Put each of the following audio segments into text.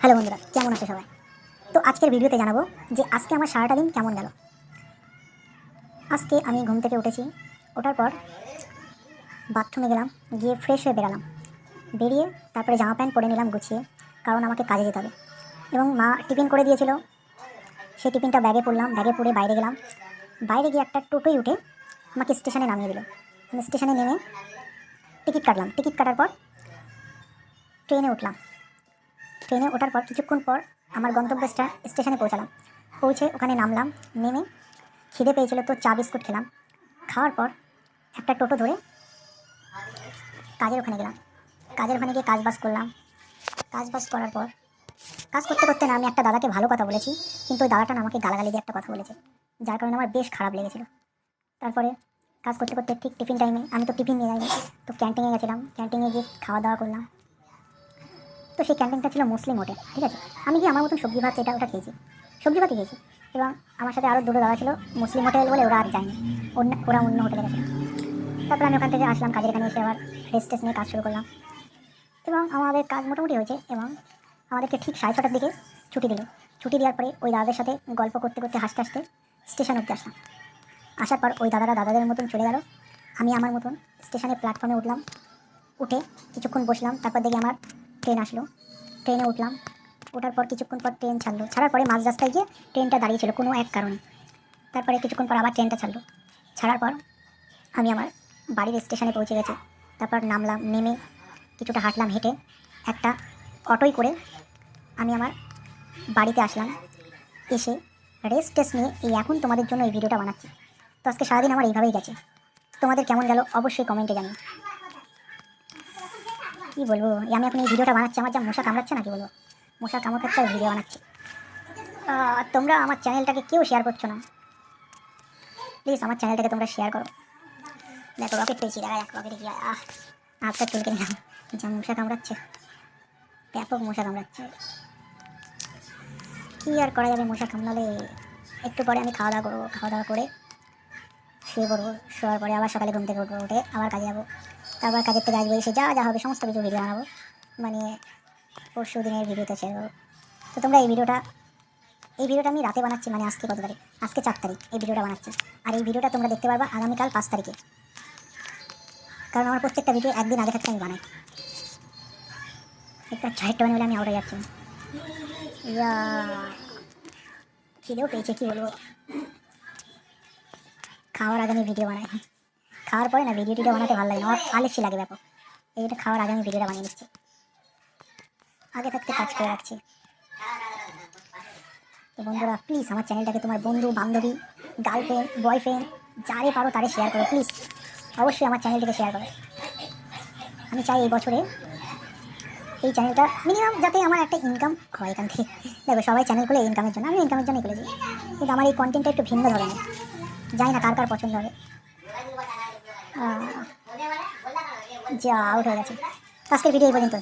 Hello বন্ধুরা, কেমন আছে সবাই? তো আজকের ভিডিওতে জানাব যে আজকে আমার সারাটা দিন কেমন গেল। আজকে আমি ঘুম থেকে উঠেছি, ওঠার পর বাথরুমে গেলাম, গিয়ে ফ্রেশ হয়ে বেরালাম। বেরিয়ে তারপরে জামা প্যান্ট পরে নিলাম গুছিয়ে, কারণ আমাকে কাজে যেতে হবে। এবং মা টিফিন করে দিয়েছিল, সেই টিফিনটা ব্যাগে পড়লাম, ব্যাগে পরে বাইরে গেলাম। বাইরে গিয়ে একটা টোটোয় উঠে আমাকে স্টেশনে নামিয়ে দিল। আমি স্টেশনে নেমে টিকিট কাটলাম। টিকিট কাটার পর ট্রেনে উঠলাম। ট্রেনে ওঠার পর কিছুক্ষণ পর আমার গন্তব্য স্টা- স্টেশনে পৌঁছালাম। পৌঁছে ওখানে নামলাম, নেমে খিদে পেয়েছিল তো চা বিস্কুট খেলাম। খাওয়ার পর একটা টোটো ধরে কাজের ওখানে গেলাম। কাজের ওখানে গিয়ে কাজ বাজ করলাম। কাজ বাজ করার পর, কাজ করতে করতে না আমি একটা দাদাকে ভালো কথা বলেছি, কিন্তু ওই দাদাটা না আমাকে গালাগালি দিয়ে একটা কথা বলেছে, যার কারণে আমার বেশ খারাপ লেগেছিল। তারপরে কাজ করতে করতে ঠিক টিফিন টাইমে আমি তো টিফিন নিয়ে যাইনি, তো ক্যান্টিনে গেছিলাম। ক্যান্টিনে গিয়ে খাওয়া দাওয়া করলাম। তো সেই ক্যান্টিনটা ছিল মুসলিম হোটেল ঠিক আছে? আমি গিয়ে আমার মতন সবজি ভাত এটা, ওটা খেয়েছি। সবজি ভাতই খেয়েছি এবং আমার সাথে আরও দুটো দাদা ছিল মুসলিম হোটেল বলে ওরা আর যায়নি। অন্য, ওরা অন্য হোটেলে গেছে। তারপর আমি ওখান থেকে আসলাম কাজের এখানে এসে আবার রেস্ট নিয়ে কাজ শুরু করলাম। এবং আমাদের কাজ মোটামুটি হয়েছে এবং আমাদেরকে ঠিক সাড়ে ছটার দিকে ছুটি দিল। ছুটি দেওয়ার পরে ওই দাদাদের সাথে গল্প করতে করতে, হাসতে হাসতে স্টেশন অব্দি আসলাম। আসার পর ওই দাদারা দাদাদের মতন চলে গেল। আমি আমার মতন স্টেশনে প্ল্যাটফর্মে উঠলাম। উঠে কিছুক্ষণ বসলাম। তারপর দেখি আমার ট্রেন আসলো। ট্রেনে উঠলাম। ওঠার পর কিছুক্ষণ পর ট্রেন ছাড়লো। ছাড়ার পরে মাঝ রাস্তায় গিয়ে ট্রেনটা দাঁড়িয়েছিল কোনো এক কারণে। তারপরে কিছুক্ষণ পর আবার ট্রেনটা ছাড়লো। ছাড়ার পর আমি আমার বাড়ির স্টেশনে পৌঁছে গেছি। তারপর নামলাম, নেমে কিছুটা হাঁটলাম, হেঁটে একটা অটোয় করে আমি আমার বাড়িতে আসলাম। এসে রেস্ট টেস্ট নিয়ে এই এখন তোমাদের জন্য এই ভিডিওটা বানাচ্ছি। তো আজকে সারাদিন আমার এইভাবেই গেছে। তোমাদের কেমন গেল অবশ্যই কমেন্টে জানিও। কী বলব? আমি এখন এই ভিডিওটা বানাচ্ছি, আমার যা মশা কামড়াচ্ছে না কি বলব? মশা কামড় খাচ্ছে ভিডিও বানাচ্ছি। তোমরা আমার চ্যানেলটাকে কেউ শেয়ার করছ না? প্লিজ আমার চ্যানেলটাকে তোমরা শেয়ার করো। দেখো রকেট পেয়েছি, দেখা যাক রকেটে কি আহ হাতটা চুলকে নিলাম। যা মশা কামড়াচ্ছে, ব্যাপক মশা কামড়াচ্ছে। কী আর করা যাবে মশা কামড়ালে? একটু পরে আমি খাওয়া দাওয়া করব, খাওয়া দাওয়া করে শুয়ে পড়ব, শোয়ার পরে আবার সকালে ঘুম থেকে উঠবো, উঠে আবার কাজে যাব। তারপর কাজের থেকে আসব, এসে যা যা হবে, সমস্ত কিছু ভিডিও বানাবো। মানে পরশু দিনের ভিডিওতে ছেড়ে তো তোমরা এই ভিডিওটা এই ভিডিওটা আমি রাতে বানাচ্ছি মানে আজকে কত তারিখ? আজকে চার তারিখ, এই ভিডিওটা বানাচ্ছি। আর এই ভিডিওটা তোমরা দেখতে পারবা আগামীকাল পাঁচ তারিখে। কারণ আমার প্রত্যেকটা ভিডিও একদিন আগে থাকতে আমি বানাই। একটা চারটা বানিয়ে বলে আমি আউটে যাচ্ছি। ইয়া, খিদেও পেয়েছে, কী বলব? খাওয়ার আগে আমি ভিডিও বানাই। খাওয়ার পরে না ভিডিও বানাতে ভালো লাগে আমার আলেসি লাগে ব্যাপক। এইটা খাওয়ার আগে আমি ভিডিওটা বানিয়ে নিচ্ছি। আগে থাকতে কাজ করে রাখছি। তো বন্ধুরা প্লিজ আমার চ্যানেলটাকে তোমার বন্ধু, বান্ধবী গার্লফ্রেন্ড বয়ফ্রেন্ড যারে পারো তারে শেয়ার করো প্লিজ অবশ্যই আমার চ্যানেলটিকে শেয়ার করো। আমি চাই এই বছরে এই চ্যানেলটা মিনিমাম যাতে আমার একটা ইনকাম হয় এখান থেকে। দেখো, সবাই চ্যানেল খুলে ইনকামের জন্য। আমি ইনকামের জন্যই খুলেছি। কিন্তু আমার এই কন্টেন্টটা একটু ভিন্ন ধরনের। জানি না কার কার পছন্দ হবে আহ, যা, আউট হয়ে গেছে। আজকের ভিডিও এই পর্যন্ত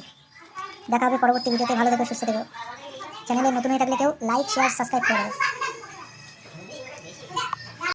দেখা হবে পরবর্তী ভিডিওতে ভালো থেকো, সুস্থ থেকো। চ্যানেলে নতুন হয়ে থাকলে কেউ লাইক শেয়ার সাবস্ক্রাইব করে দেবে